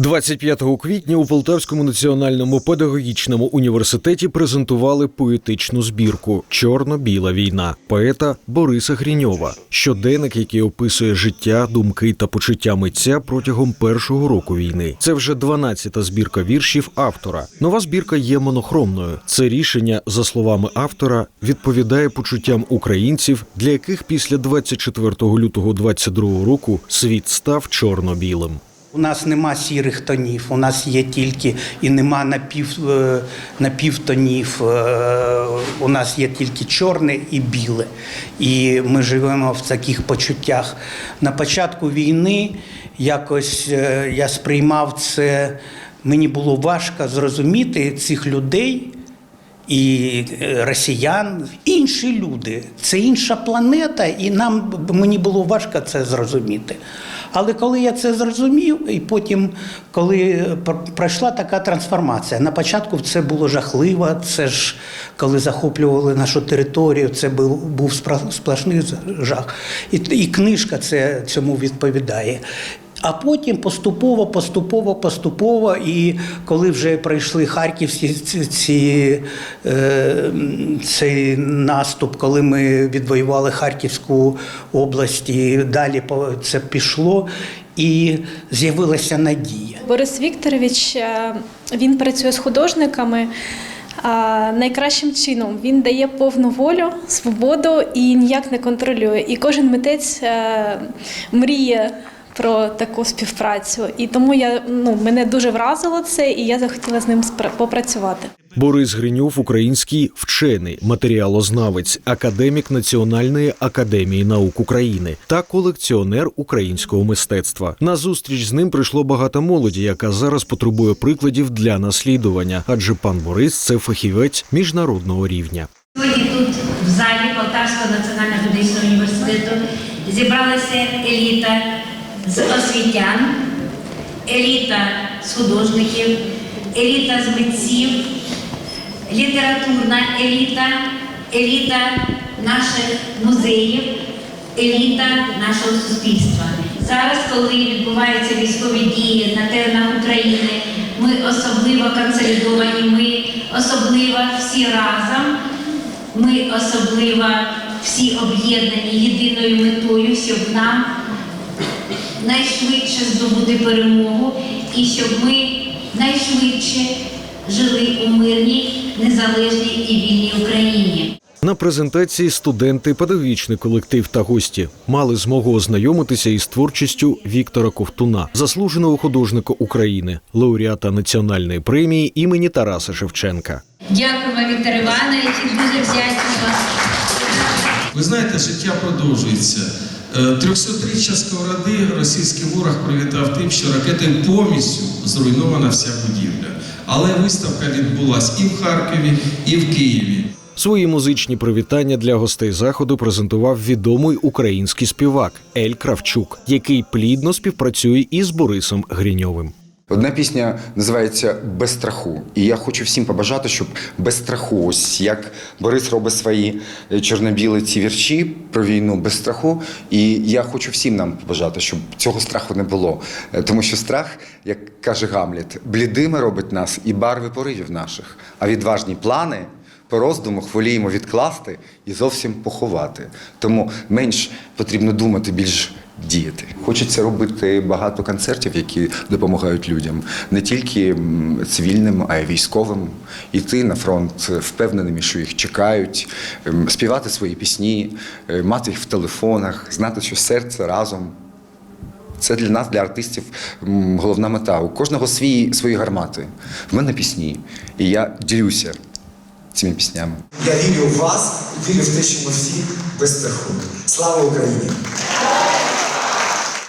25 квітня у Полтавському національному педагогічному університеті презентували поетичну збірку Чорно-біла війна поета Бориса Гріньова. Щоденник, який описує життя, думки та почуття митця протягом першого року війни. Це вже 12-та збірка віршів автора. Нова збірка є монохромною. Це рішення, за словами автора, відповідає почуттям українців, для яких після 24 лютого 22 року світ став чорно-білим. У нас нема сірих тонів, у нас є тільки і нема напів, е, напівтонів. е, У нас є тільки чорне і біле. І ми живемо в таких почуттях. На початку війни якось е, я сприймав це, мені було важко зрозуміти цих людей. І росіян, інші люди. Це інша планета, і нам мені було важко це зрозуміти. Але коли я це зрозумів, і потім, коли пр- пройшла така трансформація, на початку це було жахливо. Це ж коли захоплювали нашу територію, це був, був сплошний жах. І, і книжка це цьому відповідає. А потім поступово, поступово, поступово, і коли вже пройшли харківські ці, е, цей наступ, коли ми відвоювали Харківську область, і далі це пішло, і з'явилася надія. Борис Вікторович е, він працює з художниками. а, Найкращим чином він дає повну волю, свободу і ніяк не контролює. І кожен митець е, мріє про таку співпрацю. І тому я ну мене дуже вразило це, і я захотіла з ним попрацювати. Борис Гриньов – український вчений, матеріалознавець, академік Національної академії наук України та колекціонер українського мистецтва. На зустріч з ним прийшло багато молоді, яка зараз потребує прикладів для наслідування, адже пан Борис це фахівець міжнародного рівня. Сьогодні тут, в залі Полтавського національного педагогічного університету, зібралася еліта з освітян, еліта з художників, еліта з митців, літературна еліта, еліта наших музеїв, еліта нашого суспільства. Зараз, коли відбуваються військові дії на теренах України, ми особливо консолідовані, ми особливо всі разом, ми особливо всі об'єднані єдиною метою, щоб нам найшвидше здобути перемогу і щоб ми найшвидше жили у мирній, незалежній і вільній Україні. На презентації студенти, педагогічний колектив та гості мали змогу ознайомитися із творчістю Віктора Ковтуна, заслуженого художника України, лауреата національної премії імені Тараса Шевченка. Дякуємо, Віктор Іванович, дуже вдячні вам. Ви знаєте, життя продовжується. Е, 300-річчя сковороди російський ворог привітав тим, що ракетою повністю зруйнована вся будівля. Але виставка відбулася і в Харкові, і в Києві. Свої музичні привітання для гостей заходу презентував відомий український співак Ель Кравчук, який плідно співпрацює із Борисом Гріньовим. Одна пісня називається Без страху. І я хочу всім побажати, щоб без страху, ось як Борис робить свої е, чорно-білі ці вірші про війну без страху. І я хочу всім нам побажати, щоб цього страху не було. Е, Тому що страх, як каже Гамліт, блідими робить нас і барви поривів наших, а відважні плани. По роздуму хвиліємо відкласти і зовсім поховати. Тому менш потрібно думати, більш діяти. Хочеться робити багато концертів, які допомагають людям, не тільки цивільним, а й військовим. Іти на фронт впевненими, що їх чекають, ем, співати свої пісні, е, мати їх в телефонах, знати, що серце разом. Це для нас, для артистів, головна мета. У кожного свої, свої гармати. В мене пісні, і я ділюся цими піснями. Я вірю в вас, вірю в те, що ми всі без страху. Слава Україні!